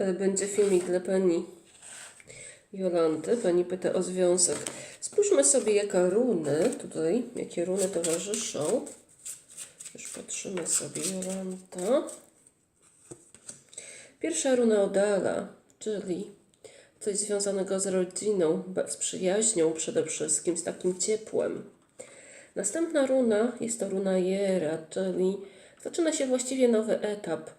e, będzie filmik dla pani Jolanty. Pani pyta o związek. Spójrzmy sobie, jaka runy tutaj, jakie runy towarzyszą. Już patrzymy sobie, Jolanta. Pierwsza runa Odala, czyli coś związanego z rodziną, z przyjaźnią przede wszystkim, z takim ciepłem. Następna runa jest to runa Jera, czyli zaczyna się właściwie nowy etap.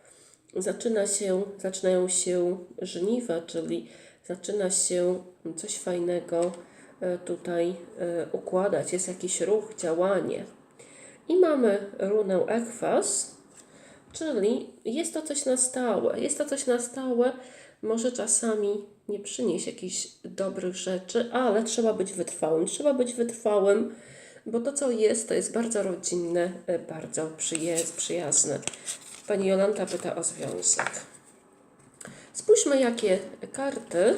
Zaczyna się, zaczynają się żniwa, czyli zaczyna się coś fajnego e, tutaj e, układać. Jest jakiś ruch, działanie. I mamy runę Ekwas, czyli jest to coś na stałe. Jest to coś na stałe, może czasami nie przynieść jakichś dobrych rzeczy, ale trzeba być wytrwałym. Trzeba być wytrwałym, bo to, co jest, to jest bardzo rodzinne, e, bardzo przyjazne. Pani Jolanta pyta o związek. Spójrzmy, jakie karty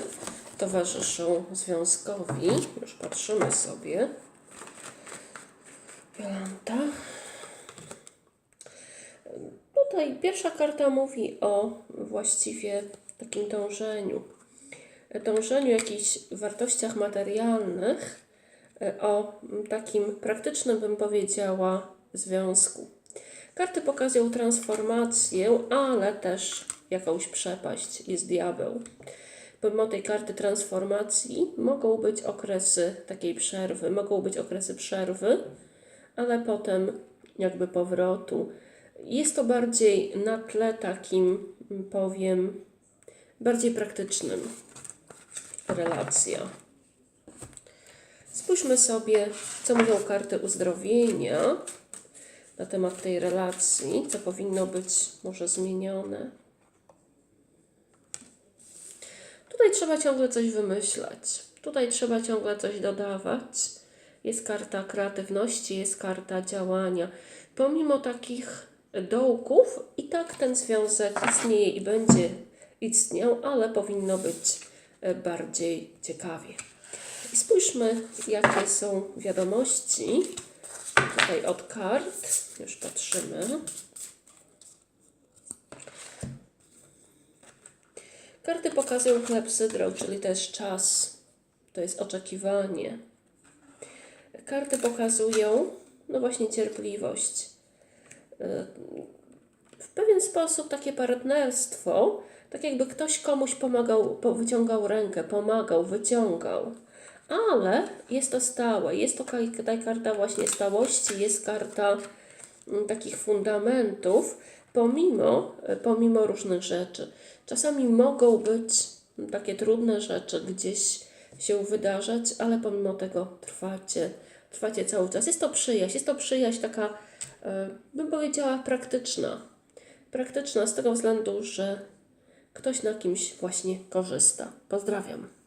towarzyszą związkowi. Już patrzymy sobie. Jolanta. Tutaj pierwsza karta mówi o właściwie takim dążeniu. Dążeniu jakichś wartościach materialnych, o takim praktycznym, bym powiedziała, związku. Karty pokazują transformację, ale też jakąś przepaść. Jest diabeł. Pomimo tej karty transformacji mogą być okresy takiej przerwy, mogą być okresy przerwy, ale potem jakby powrotu. Jest to bardziej na tle takim, powiem, bardziej praktycznym relacja. Spójrzmy sobie, co mówią karty uzdrowienia na temat tej relacji, co powinno być może zmienione. Tutaj trzeba ciągle coś wymyślać. Tutaj trzeba ciągle coś dodawać. Jest karta kreatywności, jest karta działania. Pomimo takich dołków, i tak ten związek istnieje i będzie istniał, ale powinno być e, bardziej ciekawie. I spójrzmy, jakie są wiadomości tutaj od kart. Już patrzymy. Karty pokazują klepsydrą, czyli też czas. To jest oczekiwanie. Karty pokazują, no właśnie, cierpliwość. W pewien sposób takie partnerstwo, tak jakby ktoś komuś pomagał, po- wyciągał rękę, pomagał, wyciągał. Ale jest to stałe, jest to ta karta właśnie stałości, jest karta mm, takich fundamentów, pomimo, e, pomimo różnych rzeczy. Czasami mogą być mm, takie trudne rzeczy gdzieś się wydarzać, ale pomimo tego trwacie, trwacie cały czas. Jest to przyjaźń, jest to przyjaźń taka, e, bym powiedziała, praktyczna. Praktyczna z tego względu, że ktoś na kimś właśnie korzysta. Pozdrawiam.